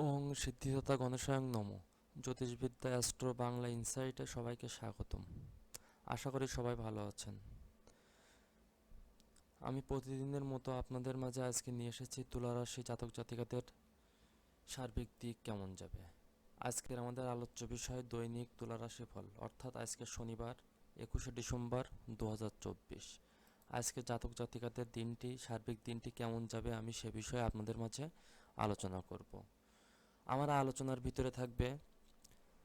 ওং সিদ্ধিদাতা গণস্বয়ং নম। জ্যোতিষবিদ্যা, অ্যাস্ট্রো বাংলা ইনসাইটে সবাইকে স্বাগতম। আশা করি সবাই ভালো আছেন। আমি প্রতিদিনের মতো আপনাদের মাঝে আজকে নিয়ে এসেছি তুলারাশি জাতক জাতিকাদের সার্বিক দিক কেমন যাবে। আজকের আমাদের আলোচ্য বিষয় দৈনিক তুলারাশি ফল, অর্থাৎ আজকে শনিবার, একুশে ডিসেম্বর দু হাজার চব্বিশ। আজকে জাতক জাতিকাদের দিনটি, সার্বিক দিনটি কেমন যাবে আমি সে বিষয়ে আপনাদের মাঝে আলোচনা করব। আমার আলোচনার ভিতরে থাকবে,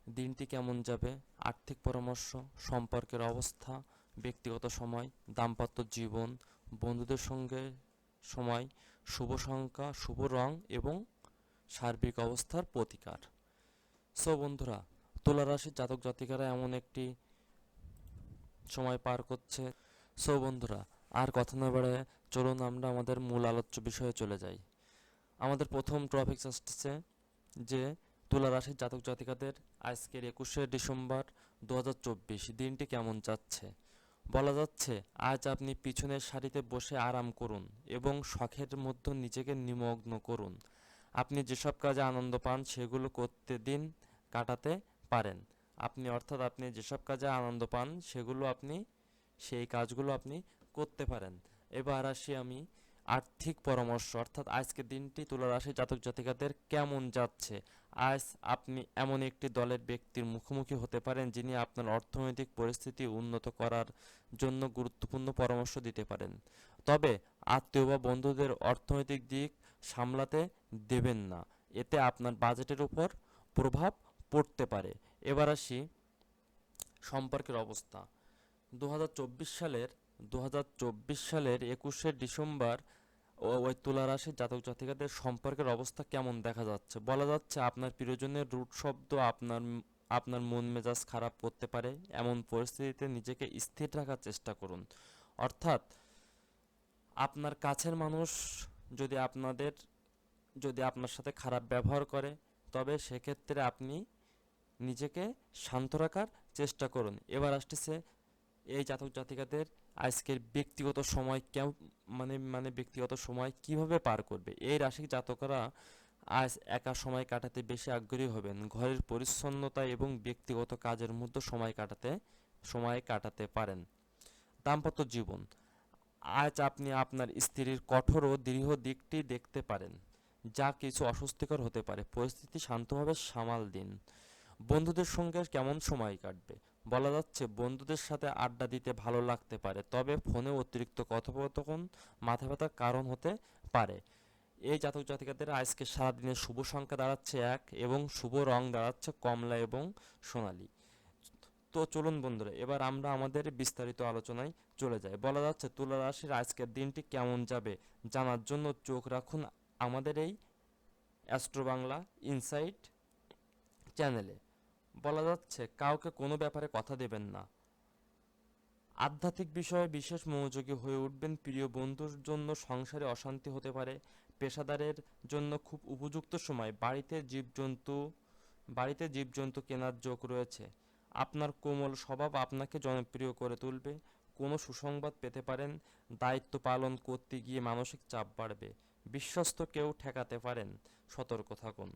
দিনটি কেমন যাবে, আর্থিক পরামর্শ, সম্পর্কের অবস্থা, ব্যক্তিগত সময়, দাম্পত্য জীবন, বন্ধুদের সঙ্গে সময়, শুভ সংখ্যা, শুভ রং এবং সার্বিক অবস্থার প্রতিকার। সো বন্ধুরা, তুলা রাশির জাতক জাতিকারা এমন একটি সময় পার করছে। সো বন্ধুরা, আর কথা না বাড়ায় চলুন আমরা আমাদের মূল আলোচ্য বিষয়ে চলে যাই। আমাদের প্রথম টপিক আসছে যে তুলা রাশির জাতক জাতিকাদের আজকের একুশে ডিসেম্বর দু হাজার চব্বিশ দিনটি কেমন যাচ্ছে? বলা যাচ্ছে, আজ আপনি পিছনের সারিতে বসে আরাম করুন এবং শখের মধ্যে নিজেকে নিমগ্ন করুন। আপনি যেসব কাজে আনন্দ পান সেগুলো করতে দিন কাটাতে পারেন। আপনি অর্থাৎ আপনি যেসব কাজে আনন্দ পান সেগুলো আপনি, সেই কাজগুলো আপনি করতে পারেন। এবার আসি আমি আর্থিক পরামর্শ, অর্থাৎ আজকের দিনটি তুলা রাশি জাতক জাতিকাদের কেমন যাচ্ছে? আজ আপনি এমন একটি দলের ব্যক্তির মুখোমুখি হতে পারেন যিনি আপনার অর্থনৈতিক পরিস্থিতি উন্নত করার জন্য গুরুত্বপূর্ণ পরামর্শ দিতে পারেন। তবে আত্মীয় বা বন্ধুদের অর্থনৈতিক দিক সামলাতে দেবেন না। এতে আপনার বাজেটের উপর প্রভাব পড়তে পারে। এবার আসি সম্পর্কের অবস্থা। দু হাজার চব্বিশ সালের দু হাজার চব্বিশ সালের একুশে ডিসেম্বর ওই তুলা রাশির জাতক জাতিকাদের সম্পর্কের অবস্থা কেমন দেখা যাচ্ছে? বলা যাচ্ছে আপনার প্রিয়জনের রুট শব্দ আপনার আপনার মন মেজাজ খারাপ করতে পারে। এমন পরিস্থিতিতে নিজেকে স্থির রাখার চেষ্টা করুন। অর্থাৎ আপনার কাছের মানুষ যদি আপনাদের, যদি আপনার সাথে খারাপ ব্যবহার করে, তবে সেক্ষেত্রে আপনি নিজেকে শান্ত রাখার চেষ্টা করুন। এবার আসতেছে এই জাতক জাতিকাদের আজকের ব্যক্তিগত সময় কেম মানে মানে ব্যক্তিগত সময় কীভাবে পার করবে? এই রাশির জাতকরা আজ একা সময় কাটাতে বেশি আগ্রহী হবেন। ঘরের পরিচ্ছন্নতা এবং ব্যক্তিগত কাজের মধ্যে সময় কাটাতে সময় কাটাতে পারেন। দাম্পত্য জীবন। আজ আপনি আপনার স্ত্রীর কঠোর ও দৃঢ় দিকটি দেখতে পারেন। যা কিছু অস্বস্তিকর হতে পারে। পরিস্থিতি শান্তভাবে সামাল দিন। বন্ধুদের সঙ্গে কেমন সময় কাটবে? বলা যাচ্ছে, বন্ধুদের সাথে আড্ডা দিতে ভালো লাগতে পারে, তবে ফোনে অতিরিক্ত কথোপকথন মাথা ব্যথার কারণ হতে পারে। এই জাতক জাতিকাদের আজকে সারাদিনের শুভ সংখ্যা দাঁড়াচ্ছে এক এবং শুভ রং দাঁড়াচ্ছে কমলা এবং সোনালি। তো চলুন বন্ধুরা, এবার আমরা আমাদের বিস্তারিত আলোচনায় চলে যাই। বলা যাচ্ছে, তুলা রাশির আজকের দিনটি কেমন যাবে জানার জন্য চোখ রাখুন আমাদের এই অ্যাস্ট্রো বাংলা ইনসাইট চ্যানেলে। বলা যাচ্ছে, কাউকে কোনো ব্যাপারে কথা দেবেন না। আধ্যাত্মিক বিষয়ে বিশেষ মনোযোগী হয়ে উঠবেন প্রিয় বন্ধুর জন্য সংসারে অশান্তি হতে পারে, পেশাদারের জন্য খুব উপযুক্ত সময়, বাড়িতে জীবজন্তু বাড়িতে জীবজন্তু কেনার যোগ রয়েছে। আপনার কোমল স্বভাব আপনাকে জনপ্রিয় করে তুলবে, কোনো সুসংবাদ পেতে পারেন, দায়িত্ব পালন করতে গিয়ে মানসিক চাপ বাড়বে। বিশ্বস্ত কেউ ঠেকাতে পারেন, সতর্ক থাকুন।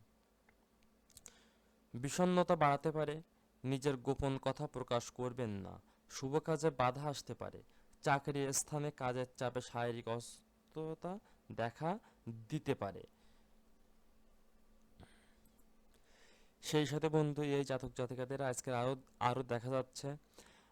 বিষণ্ণতা বাড়াতে পারে, নিজের গোপন কথা প্রকাশ করবেন না, শুভ কাজে বাধা আসতে পারে চাকরি স্থানে কাজের চাপে শারীরিক অসুস্থতা দেখা দিতে পারে। সেই সাথে বন্ধু, এই জাতক জাতিকাদের আজকে আরও আরও দেখা যাচ্ছে।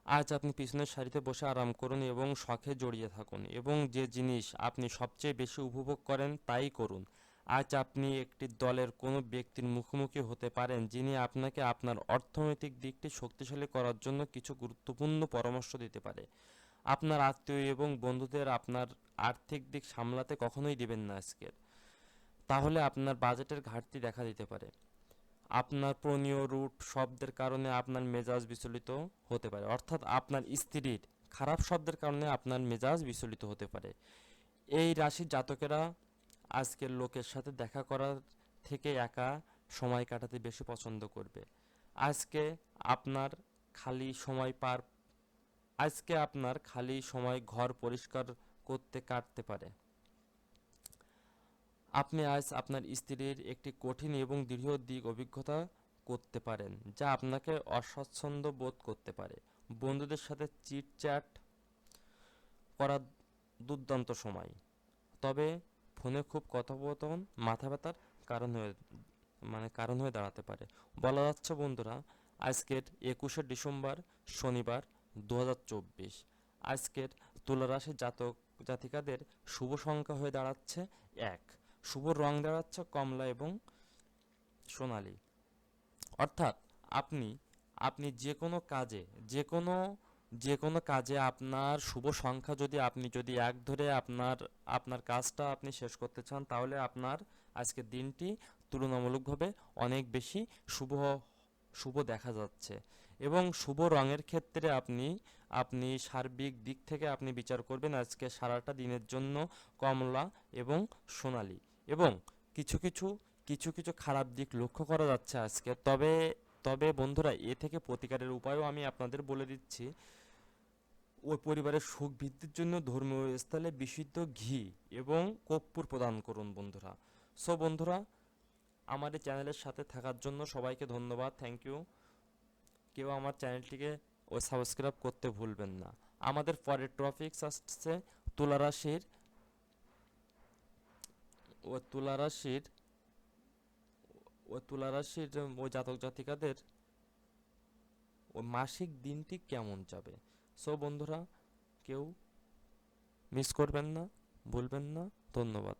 আজ আপনি পিছনের সারিতে বসে আরাম করুন এবং শখে জড়িয়ে থাকুন এবং যে জিনিস আপনি সবচেয়ে বেশি উপভোগ করেন তাই করুন। আজ আপনি একটি দলের কোনো ব্যক্তির মুখোমুখি হতে পারেন যিনি আপনাকে আপনার অর্থনৈতিক দিকটি শক্তিশালী করার জন্য কিছু গুরুত্বপূর্ণ পরামর্শ দিতে পারে। আপনার আত্মীয় এবং বন্ধুদের আপনার আর্থিক দিক সামলাতে কখনোই দিবেন না আজকের। তাহলে আপনার বাজেটের ঘাটতি দেখা দিতে পারে। আপনার প্রণীয় রুট শব্দের কারণে আপনার মেজাজ বিচলিত হতে পারে। অর্থাৎ আপনার স্ত্রীর খারাপ শব্দের কারণে আপনার মেজাজ বিচলিত হতে পারে। এই রাশির জাতকেরা আজকের লোকের সাথে দেখা করার থেকে একা সময় কাটাতে বেশি পছন্দ করবে। আজকে আপনার খালি সময় পার, আজকে আপনার খালি সময় ঘর পরিষ্কার করতে কাটতে পারে। আপনি আজ আপনার স্ত্রীর একটি কঠিন এবং দৃঢ় দিক অভিজ্ঞতা করতে পারেন, যা আপনাকে অস্বাচ্ছন্দ্য বোধ করতে পারে। বন্ধুদের সাথে চিটচ্যাট করা দুর্দান্ত সময়। তবে ফোনে খুব কথোপকথন, মাথা ব্যথার কারণ হয়ে মানে কারণ হয়ে দাঁড়াতে পারে। বলা যাচ্ছে, বন্ধুরা, আজকের একুশে ডিসেম্বর শনিবার দু হাজার চব্বিশ। আজকের তুলারাশির জাতক জাতিকাদের শুভ সংখ্যা হয়ে দাঁড়াচ্ছে এক। শুভ রং দাঁড়াচ্ছে কমলা এবং সোনালী। অর্থাৎ আপনি আপনি যে কোনো কাজে, যে কোনো যে কোনো কাজে আপনার শুভ সংখ্যা যদি আপনি, যদি এক ধরে আপনার আপনার কাজটা আপনি শেষ করতে চান, তাহলে আপনার আজকের দিনটি তুলনামূলকভাবে অনেক বেশি শুভ শুভ দেখা যাচ্ছে। এবং শুভ রঙের ক্ষেত্রে আপনি আপনি সার্বিক দিক থেকে আপনি বিচার করবেন আজকে সারাটা দিনের জন্য কমলা এবং সোনালি। এবং কিছু কিছু কিছু কিছু খারাপ দিক লক্ষ্য করা যাচ্ছে আজকে। তবে তবে বন্ধুরা, এ থেকে প্রতিকারের উপায়ও আমি আপনাদের বলে দিচ্ছি। ওই পরিবারের সুখ বৃদ্ধির জন্য ধর্মীয় স্থলে বিশুদ্ধ ঘি এবং কর্পূর প্রদান করুন বন্ধুরা। সো বন্ধুরা, আমার এই চ্যানেলের সাথে থাকার জন্য সবাইকে ধন্যবাদ। থ্যাংক ইউ কেউ আমার চ্যানেলটিকে ও সাবস্ক্রাইব করতে ভুলবেন না। আমাদের পরের টপিকস আসছে তুলারাশির ও তুলারাশির ও তুলারাশির ওই জাতক জাতিকাদের ওই মাসিক দিনটি কেমন যাবে? সো বন্ধুরা, কেউ মিস করবেন না, ভুলবেন না। ধন্যবাদ।